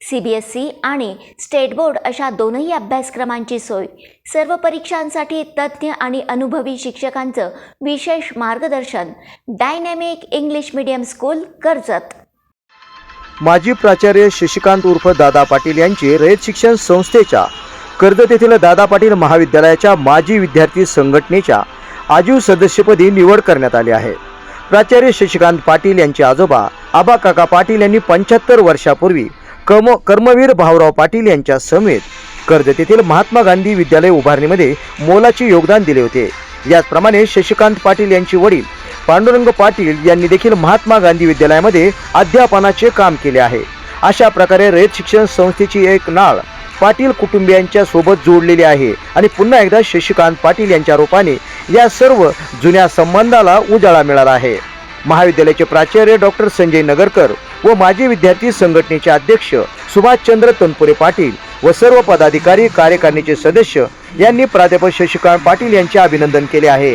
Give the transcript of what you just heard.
C B S C आणि state board अशा दोनही अभ्यासक्रमांची सोय. सर्व परीक्षांसाठी तज्ज्ञ आणि अनुभवी शिक्षकांचं विशेष मार्गदर्शन. Dynamic English medium school Karjat. माजी प्राचार्य शशिकांत उर्फ दादा पाटील यांची रयत शिक्षण संस्थेच्या कर्जत येथील दादा पाटील महाविद्यालयाच्या माजी विद्यार्थी संघटनेच्या आजीव सदस्यपदी निवड करण्यात आली आहे. प्राचार्य शशिकांत पाटील यांचे आजोबा आबा काका पाटील यांनी पंच्याहत्तर वर्षापूर्वी कम कर्मवीर भाऊराव पाटील यांच्या समेत कर्जत येथील महात्मा गांधी विद्यालय उभारणीमध्ये मोलाचे योगदान दिले होते. याचप्रमाणे शशिकांत पाटील यांचे वडील पांडुरंग पाटील यांनी देखील महात्मा गांधी विद्यालयामध्ये अध्यापनाचे काम केले आहे. अशा प्रकारे रयत शिक्षण संस्थेची एक नाळ पाटील कुटुंबियांच्या सोबत जोडलेली आहे आणि पुन्हा एकदा शशिकांत पाटील यांच्या रूपाने या सर्व जुन्या संबंधाला उजाळा मिळाला आहे. महाविद्यालयाचे प्राचार्य डॉक्टर संजय नगरकर व माजी विद्यार्थी संघटनेचे अध्यक्ष सुभाषचंद्र तनपुरे पाटील व सर्व पदाधिकारी कार्यकारिणीचे सदस्य यांनी प्राध्यापक शशिकांत पाटील यांचे अभिनंदन केले आहे.